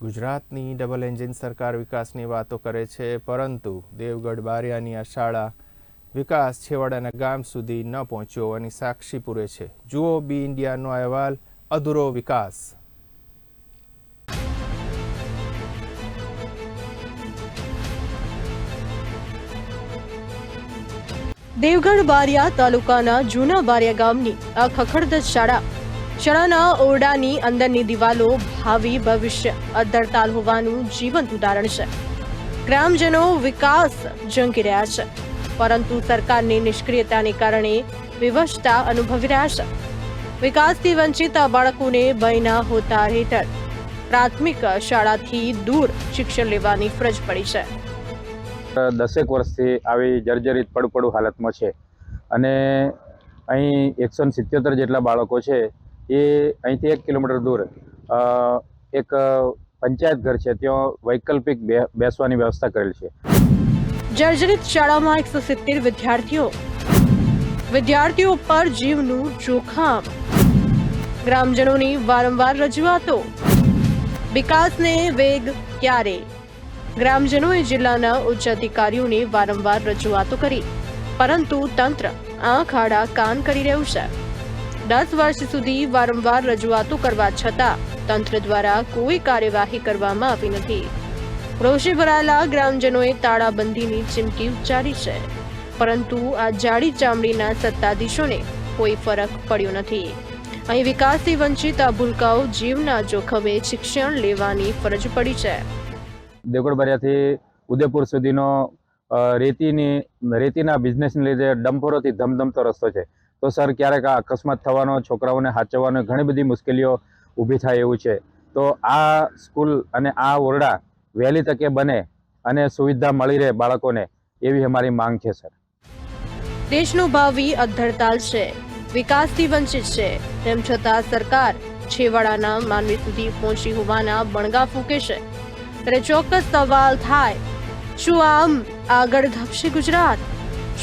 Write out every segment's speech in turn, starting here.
ગુજરાતની double engine સરકાર વિકાસની વાતો કરે છે, પરંતુ દેવગઢ બારિયાની આ શાળા વિકાસ છેવાડાના ગામ સુધી ન પહોંચ્યો હોવાની સાક્ષી પૂરે છે. જુઓ બી ઇન્ડિયાનો અહેવાલ, અધૂરો વિકાસ. દેવગઢ બારિયા તાલુકાના જૂના બારિયા ગામની આ ખખડદ શાળા શાળાના ઓરડાની અંદરની દિવાલો ભાવિ ભવિષ્ય અદ્ધરતાલ હોવાનું જીવંત ઉદાહરણ છે. ગ્રામજનો વિકાસ ઝંકી રહ્યા છે, પરંતુ સરકારની નિષ્ક્રિયતાને કારણે વિવશતા અનુભવી રહ્યા છે. વિકાસથી વંચિત બાળકોને ભયના હોતા હેઠળ પ્રાથમિક શાળાથી દૂર શિક્ષણ લેવાની ફરજ પડી છે. દસેક વર્ષથી આવી જર્જરિત પડપડું હાલતમાં છે. અને અહીં એકસો સિત્યોતેર જેટલા બાળકો છે. એ અહીંથી એક કિલોમીટર દૂર. એક પંચાયત ઘર છે, ત્યાં વૈકલ્પિક બેસવાની વ્યવસ્થા કરેલ છે. જર્જરિત શાળામાં એકસો સિત્તેર વિદ્યાર્થીઓ. વિદ્યાર્થીઓ પર જીવનું જોખમ. ગ્રામજનોની વારંવાર રજૂઆતો. વિકાસને વેગ ક્યારે? ગ્રામજનોએ જિલ્લાના ઉચ્ચ અધિકારીઓને વારંવાર રજૂઆતો કરી. પરંતુ તંત્ર આંખ આડા કાન કરી રહ્યું છે. દસ વર્ષ સુધી વારંવાર રજૂઆતો કરવા છતાં તંત્ર દ્વારા કોઈ કાર્યવાહી કરવામાં આવી નથી. રોષે ભરાયેલા ગ્રામજનોએ તાળાબંધીની ચીમકી ઉચ્ચારી છે. પરંતુ આ જાડી ચામડીના સત્તાધીશોને કોઈ ફરક પડ્યો નથી. અહીં વિકાસથી વંચિત આ ભૂલકાઓ જીવના જોખમે શિક્ષણ લેવાની ફરજ પડી છે. દેવગઢબારિયાથી ઉદયપુર સુધીનો રેતીની, રેતીના બિઝનેસને લીધે ડમ્પરોથી ધમધમતો રસ્તો છે. તો સર, ક્યારેક આ અકસ્માત થવાનો, છોકરાઓને સાચવવાનો ઘણી બધી મુશ્કેલીઓ ઊભી થાય એવું છે. તો આ સ્કૂલ અને આ ઓરડા વહેલી તકે બને અને સુવિધા મળી રહે બાળકોને, એવી અમારી માંગ છે, સર. દેશનું ભાવિ અધ્ધરતાલ છે, વિકાસથી વંચિત છે. તેમ છતાં સરકાર છેવાડાના માનવી સુધી પહોંચી હોવાના બણગા ફૂંકે છે. ત્યારે ચોક્કસ સવાલ થાય, શું આમ આગળ ધપશે ગુજરાત?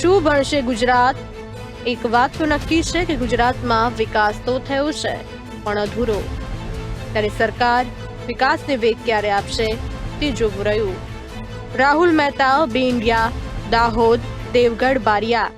શું ભણશે ગુજરાત? એક વાત તો નક્કી છે કે ગુજરાતમાં વિકાસ તો થયો છે, પણ અધૂરો. ત્યારે સરકાર વિકાસને વેગ ક્યારે આપશે તે જોવું રહ્યું. Rahul Mehta, B India, Dahod, Devgadh, Baria.